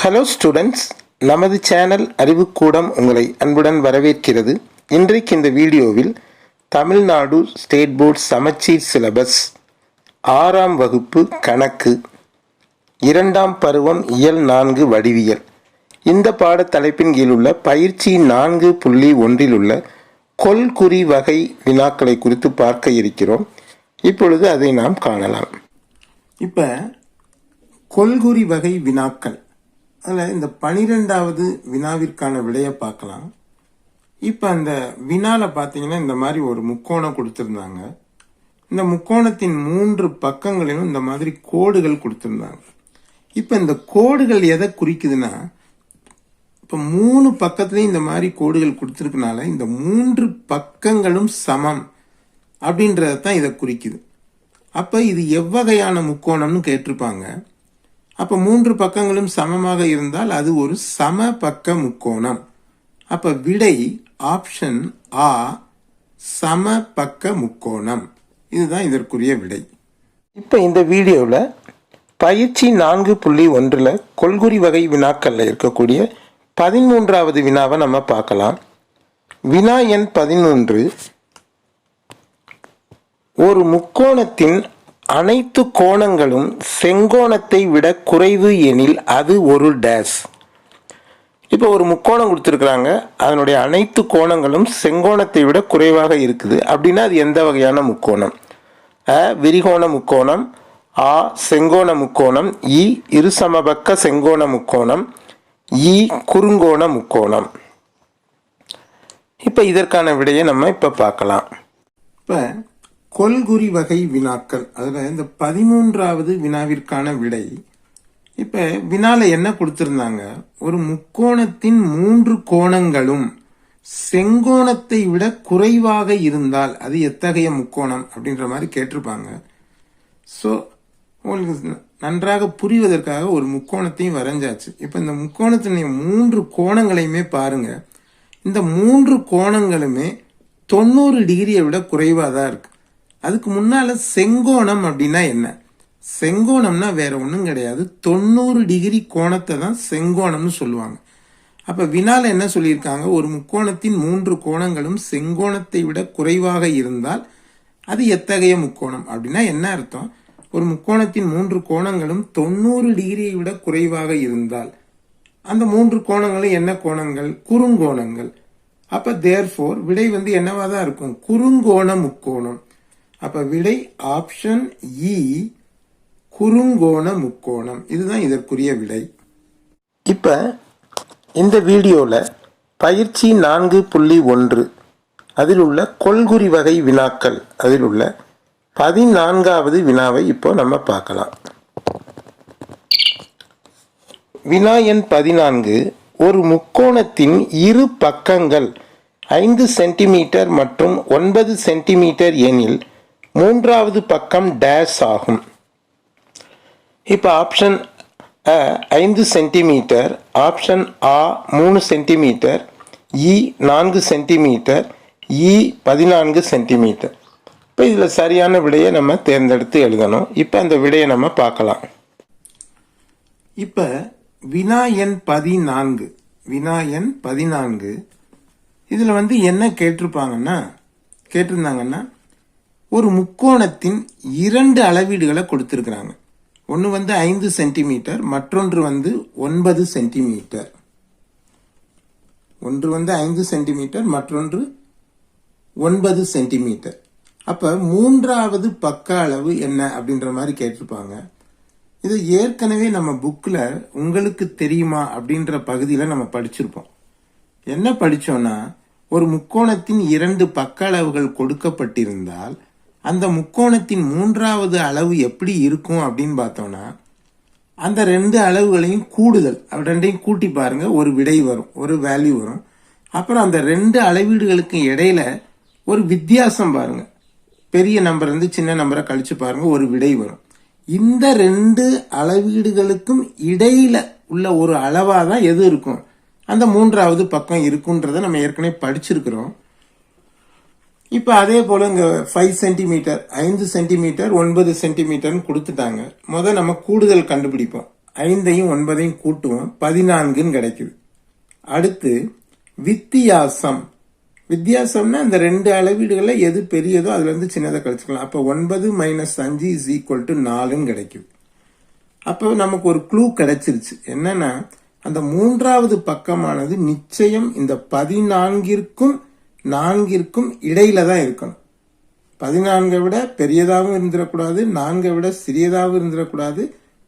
Hello students நமது channel Arivukoodam உங்களை அன்புடன் வரவேற்கிறது. இன்றைக்கு இந்த வீடியோவில் தமிழ்நாடு ஸ்டேட் போர்ட் சமச்சீர் சிலபஸ் ஆறாம் வகுப்பு கணக்கு இரண்டாம் பருவம் இயல் நான்கு வடிவியல். இந்த பாடத்தலைப்பின் கீழ் உள்ள பயிற்சி நான்கு புள்ளி ஒன்றில் உள்ள கொல்குறி வகை வினாக்களை குறித்து பார்க்க இருக்கிறோம். இப்பொழுது அதை நாம் காணலாம். இப்போ கொல்குறி வகை வினாக்கள். அதில் இந்த பனிரெண்டாவது வினாவிற்கான விடையை பார்க்கலாம். இப்போ அந்த வினாவில் பார்த்தீங்கன்னா இந்த மாதிரி ஒரு முக்கோணம் கொடுத்துருந்தாங்க. இந்த முக்கோணத்தின் மூன்று பக்கங்களிலும் இந்த மாதிரி கோடுகள் கொடுத்துருந்தாங்க. இப்போ இந்த கோடுகள் எதை குறிக்குதுன்னா இப்போ மூணு பக்கத்துலேயும் இந்த மாதிரி கோடுகள் கொடுத்துருக்கனால இந்த மூன்று பக்கங்களும் சமம் அப்படின்றத தான் இதை குறிக்குது. அப்போ இது எவ்வகையான முக்கோணம்னு கேட்டிருப்பாங்க. அப்போ மூன்று பக்கங்களும் சமமாக இருந்தால் அது ஒரு சம பக்க முக்கோணம் அப்போ விடை ஆப்ஷன் ஆ சம பக்க முக்கோணம் இதுதான் இதற்குரிய விடை. இப்போ இந்த வீடியோவில் பயிற்சி நான்கு புள்ளி ஒன்றில் கொள்குறி வகை வினாக்களில் இருக்கக்கூடிய பதிமூன்றாவது வினாவை நம்ம பார்க்கலாம். வினா எண் பதினொன்று ஒரு முக்கோணத்தின் அனைத்து கோணங்களும் செங்கோணத்தை விட குறைவு எனில் அது ஒரு டேஸ் இப்போ ஒரு முக்கோணம் கொடுத்துருக்குறாங்க. அதனுடைய அனைத்து கோணங்களும் செங்கோணத்தை விட குறைவாக இருக்குது. அப்படின்னா அது எந்த வகையான முக்கோணம்? அ விரிகோண முக்கோணம். ஆ செங்கோண முக்கோணம். இ இருசமபக்க செங்கோண முக்கோணம். இ குறுங்கோண முக்கோணம். இப்போ இதற்கான விடையை நம்ம இப்போ பார்க்கலாம். இப்போ கொள்குறி வகை வினாக்கள். அதில் இந்த பதிமூன்றாவது வினாவிற்கான விடை. இப்போ வினாவில் என்ன கொடுத்துருந்தாங்க? ஒரு முக்கோணத்தின் மூன்று கோணங்களும் செங்கோணத்தை விட குறைவாக இருந்தால் அது எத்தகைய முக்கோணம் அப்படின்ற மாதிரி கேட்டிருப்பாங்க. ஸோ உங்களுக்கு நன்றாக புரிவதற்காக ஒரு முக்கோணத்தையும் வரைஞ்சாச்சு. இப்போ இந்த முக்கோணத்தினுடைய மூன்று கோணங்களையுமே பாருங்க. இந்த மூன்று கோணங்களுமே தொண்ணூறு டிகிரியை விட குறைவாக தான் இருக்குது அதுக்கு முன்னால செங்கோணம் அப்படின்னா என்ன? செங்கோணம்னா வேற ஒன்றும் கிடையாது. தொண்ணூறு டிகிரி கோணத்தை தான் செங்கோணம்னு சொல்லுவாங்க. அப்ப வினால என்ன சொல்லியிருக்காங்க? ஒரு முக்கோணத்தின் மூன்று கோணங்களும் செங்கோணத்தை விட குறைவாக இருந்தால் அது எத்தகைய முக்கோணம் அப்படின்னா என்ன அர்த்தம்? ஒரு முக்கோணத்தின் மூன்று கோணங்களும் தொண்ணூறு டிகிரியை விட குறைவாக இருந்தால். அந்த மூன்று கோணங்களும் என்ன கோணங்கள்? குறுங்கோணங்கள். அப்ப தேர்ஃபோர் விடை வந்து என்னவா தான் இருக்கும்? குறுங்கோண முக்கோணம். அப்ப விடை ஆப்ஷன் இ e, குறுங்கோண முக்கோணம். இதுதான் இதற்குரிய விடை. இப்ப இந்த வீடியோல பயிற்சி நான்கு புள்ளி ஒன்று அதில் உள்ள கொள்குறி வகை வினாக்கள் அதில் உள்ள பதினான்காவது வினாவை இப்போ நம்ம பார்க்கலாம். வினா எண் பதினான்கு ஒரு முக்கோணத்தின் இரு பக்கங்கள் ஐந்து சென்டிமீட்டர் மற்றும் ஒன்பது சென்டிமீட்டர் எனில் மூன்றாவது பக்கம் டேஸ் ஆகும். இப்போ ஆப்ஷன் அ ஐந்து சென்டிமீட்டர் ஆப்ஷன் ஆ மூணு சென்டிமீட்டர் இ e நான்கு சென்டிமீட்டர் இ e பதினான்கு சென்டிமீட்டர் இப்போ இதில் சரியான விடையை நம்ம தேர்ந்தெடுத்து எழுதணும். இப்போ அந்த விடையை நம்ம பார்க்கலாம். இப்போ வினா எண் பதினான்கு வினா எண் பதினான்கு இதில் வந்து என்ன கேட்டிருப்பாங்கன்னா கேட்டிருந்தாங்கன்னா ஒரு முக்கோணத்தின் இரண்டு அளவீடுகளை கொடுத்துருக்குறாங்க. ஒன்று வந்து ஐந்து சென்டிமீட்டர் மற்றொன்று வந்து ஒன்பது சென்டிமீட்டர். ஒன்று வந்து ஐந்து சென்டிமீட்டர் மற்றொன்று ஒன்பது சென்டிமீட்டர். அப்போ மூன்றாவது பக்க அளவு என்ன அப்படின்ற மாதிரி கேட்டிருப்பாங்க. இது ஏற்கனவே நம்ம புக்கில் உங்களுக்கு தெரியுமா அப்படின்ற பகுதியில் நம்ம படிச்சிருப்போம். என்ன படிச்சோம்னா ஒரு முக்கோணத்தின் இரண்டு பக்க அளவுகள் கொடுக்கப்பட்டிருந்தால் அந்த முக்கோணத்தின் மூன்றாவது அளவு எப்படி இருக்கும் அப்படின்னு பார்த்தோம்னா அந்த ரெண்டு அளவுகளையும் கூடுதல் ரெண்டையும் கூட்டி பாருங்க ஒரு விடை வரும் ஒரு வேல்யூ வரும். அப்புறம் அந்த ரெண்டு அளவீடுகளுக்கு இடையில ஒரு வித்தியாசம் பாருங்க. பெரிய நம்பர் இருந்து சின்ன நம்பரை கழிச்சு பாருங்க ஒரு விடை வரும். இந்த ரெண்டு அளவீடுகளுக்கும் இடையில உள்ள ஒரு அளவாக தான் எது இருக்கும்? அந்த மூன்றாவது பக்கம் இருக்குன்றதை நம்ம ஏற்கனவே படிச்சிருக்கிறோம். இப்போ அதே போல் இங்கே ஃபைவ் சென்டிமீட்டர் ஐந்து சென்டிமீட்டர் ஒன்பது சென்டிமீட்டர்னு கொடுத்துட்டாங்க. முதல் நம்ம கூடுதல் கண்டுபிடிப்போம். ஐந்தையும் ஒன்பதையும் கூட்டுவோம். பதினான்குன்னு கிடைக்குது. அடுத்து வித்தியாசம். வித்தியாசம்னா இந்த ரெண்டு அளவீடுகளில் எது பெரியதோ அதுலேருந்து இருந்து கழிச்சுக்கலாம். அப்போ ஒன்பது மைனஸ் அஞ்சு இஸ் ஈக்குவல் டு நாலுன்னு கிடைக்குது. அப்போ நமக்கு ஒரு க்ளூ கிடைச்சிருச்சு. என்னன்னா அந்த மூன்றாவது பக்கமானது நிச்சயம் இந்த பதினான்கிற்கும் நான்கிற்கும் இடையில தான் இருக்கணும். பதினான்கை விட பெரியதாகவும் இருந்துடக்கூடாது நான்கை விட சிறியதாகவும் இருந்துடக்கூடாது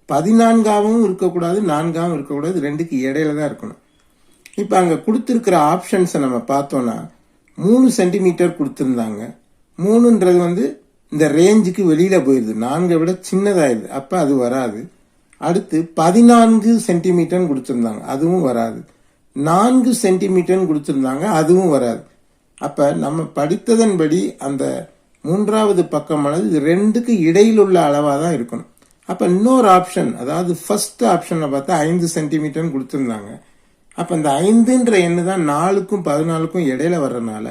பதினான்காகவும் இருக்கக்கூடாது நான்காகவும் இருக்கக்கூடாது ரெண்டுக்கு இடையில தான் இருக்கணும். இப்போ அங்கே கொடுத்துருக்கிற ஆப்ஷன்ஸை நம்ம பார்த்தோன்னா மூணு சென்டிமீட்டர் கொடுத்துருந்தாங்க. மூணுன்றது வந்து இந்த ரேஞ்சுக்கு வெளியில் போயிடுது நான்கை விட சின்னதாயிடுது அப்போ அது வராது. அடுத்து பதினான்கு சென்டிமீட்டர்னு கொடுத்துருந்தாங்க. அதுவும் வராது. நான்கு சென்டிமீட்டர்னு கொடுத்துருந்தாங்க. அதுவும் வராது. அப்போ நம்ம படித்ததன்படி அந்த மூன்றாவது பக்கமானது ரெண்டுக்கு இடையில் உள்ள அளவாக தான் இருக்கணும். அப்போ இன்னொரு ஆப்ஷன் அதாவது ஃபர்ஸ்ட் ஆப்ஷனில் பார்த்தா ஐந்து சென்டிமீட்டர்னு கொடுத்துருந்தாங்க. அப்போ இந்த ஐந்துன்ற எண்ணு தான் நாலுக்கும் பதினாலுக்கும் இடையில வர்றதுனால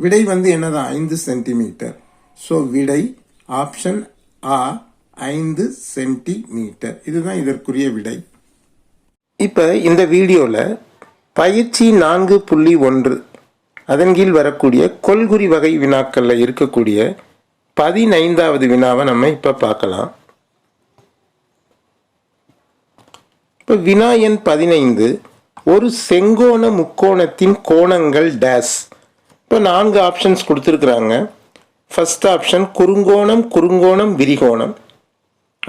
விடை வந்து என்னதான்? ஐந்து சென்டிமீட்டர் ஸோ விடை ஆப்ஷன் ஆ ஐந்து சென்டிமீட்டர் இதுதான் இதற்குரிய விடை. இப்போ இந்த வீடியோவில் பயிற்சி நான்கு புள்ளி ஒன்று அதன் கீழ் வரக்கூடிய கொள்குறி வகை வினாக்களில் இருக்கக்கூடிய பதினைந்தாவது வினாவை நம்ம இப்போ பார்க்கலாம். இப்போ வினா எண் பதினைந்து ஒரு செங்கோண முக்கோணத்தின் கோணங்கள் டேஸ் இப்போ நான்கு ஆப்ஷன்ஸ் கொடுத்துருக்குறாங்க. ஃபஸ்ட் ஆப்ஷன் குறுங்கோணம் குறுங்கோணம் விரிகோணம்.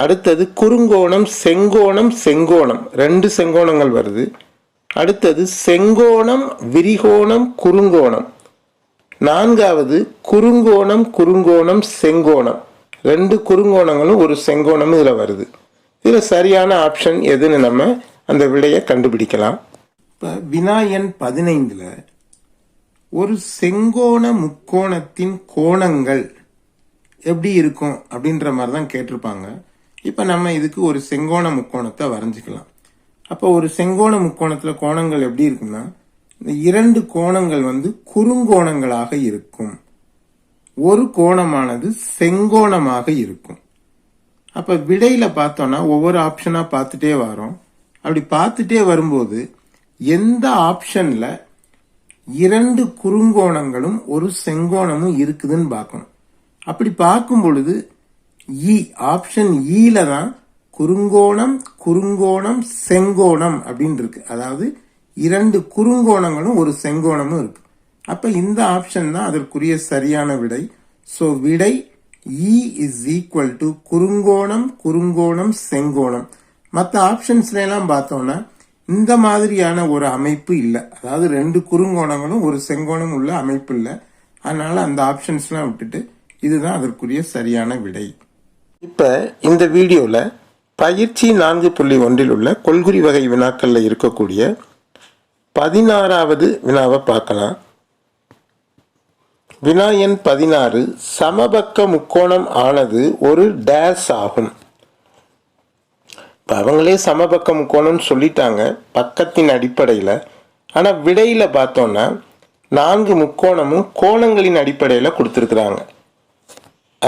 அடுத்தது குறுங்கோணம் செங்கோணம் செங்கோணம். ரெண்டு செங்கோணங்கள் வருது. அடுத்தது செங்கோணம் விரிகோணம் குறுங்கோணம். நான்காவது குறுங்கோணம் குறுங்கோணம் செங்கோணம். ரெண்டு குறுங்கோணங்களும் ஒரு செங்கோணம் இதில் வருது. இதில் சரியான ஆப்ஷன் எதுன்னு நம்ம அந்த விடையை கண்டுபிடிக்கலாம். இப்போ வினா எண் பதினைந்தில் ஒரு செங்கோண முக்கோணத்தின் கோணங்கள் எப்படி இருக்கும் அப்படின்ற மாதிரி தான் கேட்டிருப்பாங்க. இப்போ நம்ம இதுக்கு ஒரு செங்கோண முக்கோணத்தை வரைஞ்சிக்கலாம். அப்போ ஒரு செங்கோண முக்கோணத்தில் கோணங்கள் எப்படி இருக்குன்னா இந்த இரண்டு கோணங்கள் வந்து குறுங்கோணங்களாக இருக்கும். ஒரு கோணமானது செங்கோணமாக இருக்கும். அப்போ விடையில் பார்த்தோன்னா ஒவ்வொரு ஆப்ஷனாக பார்த்துட்டே வரோம். அப்படி பார்த்துட்டே வரும்போது எந்த ஆப்ஷனில் இரண்டு குறுங்கோணங்களும் ஒரு செங்கோணமும் இருக்குதுன்னு பார்க்கணும். அப்படி பார்க்கும் பொழுது இ ஆப்ஷன் ஈல தான் குறுங்கோணம் குறுங்கோணம் செங்கோணம் அப்படின்னு இருக்கு அதாவது இரண்டு குறுங்கோணங்களும் ஒரு செங்கோணமும் இருக்கு. அப்ப இந்த ஆப்ஷன் தான் அதற்குரிய சரியான விடை. ஸோ விடை இ இஸ் ஈக்குவல் டு குறுங்கோணம் குறுங்கோணம் செங்கோணம். மற்ற ஆப்ஷன்ஸ்ல எல்லாம் பார்த்தோம்னா இந்த மாதிரியான ஒரு அமைப்பு இல்லை. அதாவது ரெண்டு குறுங்கோணங்களும் ஒரு செங்கோணம் உள்ள அமைப்பு இல்லை. அதனால அந்த ஆப்ஷன்ஸ்லாம் விட்டுட்டு இதுதான் அதற்குரிய சரியான விடை. இப்போ இந்த வீடியோவில் பயிற்சி நான்கு புள்ளி ஒன்றில் உள்ள கொள்குறி வகை வினாக்களில் இருக்கக்கூடிய பதினாறாவது வினாவை பார்க்கலாம். வினா எண் பதினாறு சமபக்க முக்கோணம் ஆனது ஒரு டேஸ் ஆகும். இப்போ அவங்களே சமபக்க முக்கோணம்னு சொல்லிட்டாங்க பக்கத்தின் அடிப்படையில். ஆனால் விடையில் பார்த்தோன்னா நான்கு முக்கோணமும் கோணங்களின் அடிப்படையில் கொடுத்துருக்குறாங்க.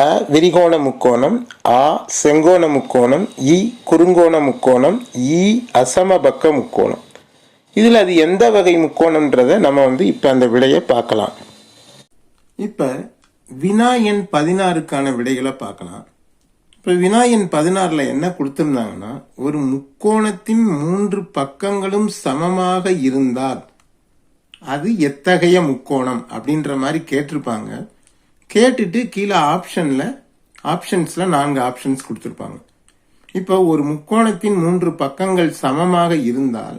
அ விரிகோண முக்கோணம் ஆ செங்கோண முக்கோணம் இ குறுங்கோண முக்கோணம் இ அசமபக்க முக்கோணம் இதில் அது எந்த வகை முக்கோணம்ன்றதை நம்ம வந்து இப்போ அந்த விடையை பார்க்கலாம். இப்போ வினா எண் பதினாறுக்கான விடைகளை பார்க்கலாம். இப்போ வினா எண் பதினாறில் என்ன கொடுத்துருந்தாங்கன்னா ஒரு முக்கோணத்தின் மூன்று பக்கங்களும் சமமாக இருந்தால் அது எத்தகைய முக்கோணம் அப்படின்ற மாதிரி கேட்டிருப்பாங்க. கேட்டுட்டு கீழே ஆப்ஷனில் ஆப்ஷன்ஸில் நான்கு ஆப்ஷன்ஸ் கொடுத்துருப்பாங்க. இப்போ ஒரு முக்கோணத்தின் மூன்று பக்கங்கள் சமமாக இருந்தால்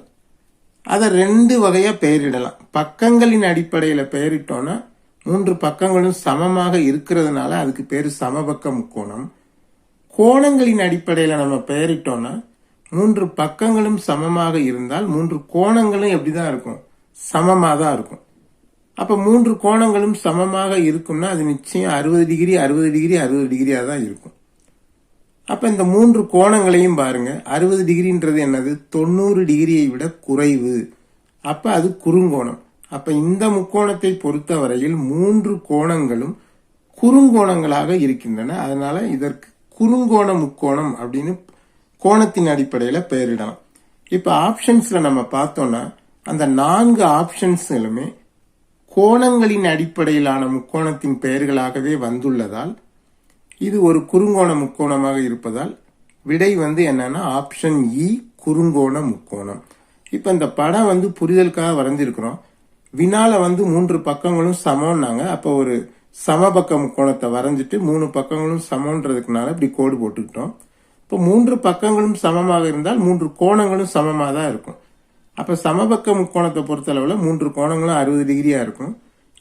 அதை ரெண்டு வகையாக பெயரிடலாம். பக்கங்களின் அடிப்படையில் பெயரிட்டோன்னா மூன்று பக்கங்களும் சமமாக இருக்கிறதுனால அதுக்கு பேர் சமபக்க முக்கோணம். கோணங்களின் அடிப்படையில் நம்ம பெயரிட்டோன்னா மூன்று பக்கங்களும் சமமாக இருந்தால் மூன்று கோணங்களும் எப்படி தான் இருக்கும்? சமமாக தான் இருக்கும். அப்ப மூன்று கோணங்களும் சமமாக இருக்கும்னா அது நிச்சயம் அறுபது டிகிரி அறுபது டிகிரி அறுபது டிகிரியாக தான் இருக்கும். அப்ப இந்த மூன்று கோணங்களையும் பாருங்க. அறுபது டிகிரின்றது என்னது? தொண்ணூறு டிகிரியை விட குறைவு. அப்ப அது குறுங்கோணம். அப்ப இந்த முக்கோணத்தை பொறுத்தவரையில் மூன்று கோணங்களும் குறுங்கோணங்களாக இருக்கின்றன. அதனால இதற்கு குறுங்கோண முக்கோணம் அப்படின்னு கோணத்தின் அடிப்படையில் பெயரிடலாம். இப்போ ஆப்ஷன்ஸில் நம்ம பார்த்தோம்னா அந்த நான்கு ஆப்ஷன்ஸுகளுமே கோணங்களின் அடிப்படையிலான முக்கோணத்தின் பெயர்களாகவே வந்துள்ளதால் இது ஒரு குறுங்கோண முக்கோணமாக இருப்பதால் விடை வந்து என்னன்னா ஆப்ஷன் இ e, குறுங்கோண முக்கோணம். இப்போ இந்த படம் வந்து புரிதலுக்காக வரைஞ்சிருக்கிறோம் வினால வந்து மூன்று பக்கங்களும் சமம்னாங்க. அப்போ ஒரு சமபக்க முக்கோணத்தை வரைஞ்சிட்டு மூணு பக்கங்களும் சமன்றதுக்குனால இப்படி கோடு போட்டுக்கிட்டோம். இப்போ மூன்று பக்கங்களும் சமமாக இருந்தால் மூன்று கோணங்களும் சமமாக தான் இருக்கும். அப்போ சமபக்க முக்கோணத்தை பொறுத்தளவில் மூன்று கோணங்களும் அறுபது டிகிரியாக இருக்கும்.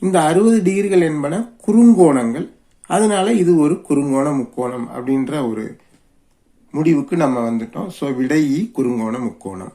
இந்த அறுபது டிகிரிகள் என்பன குறுங்கோணங்கள். அதனால இது ஒரு குறுங்கோண முக்கோணம் அப்படின்ற ஒரு முடிவுக்கு நம்ம வந்துட்டோம். ஸோ விடை குறுங்கோண முக்கோணம்.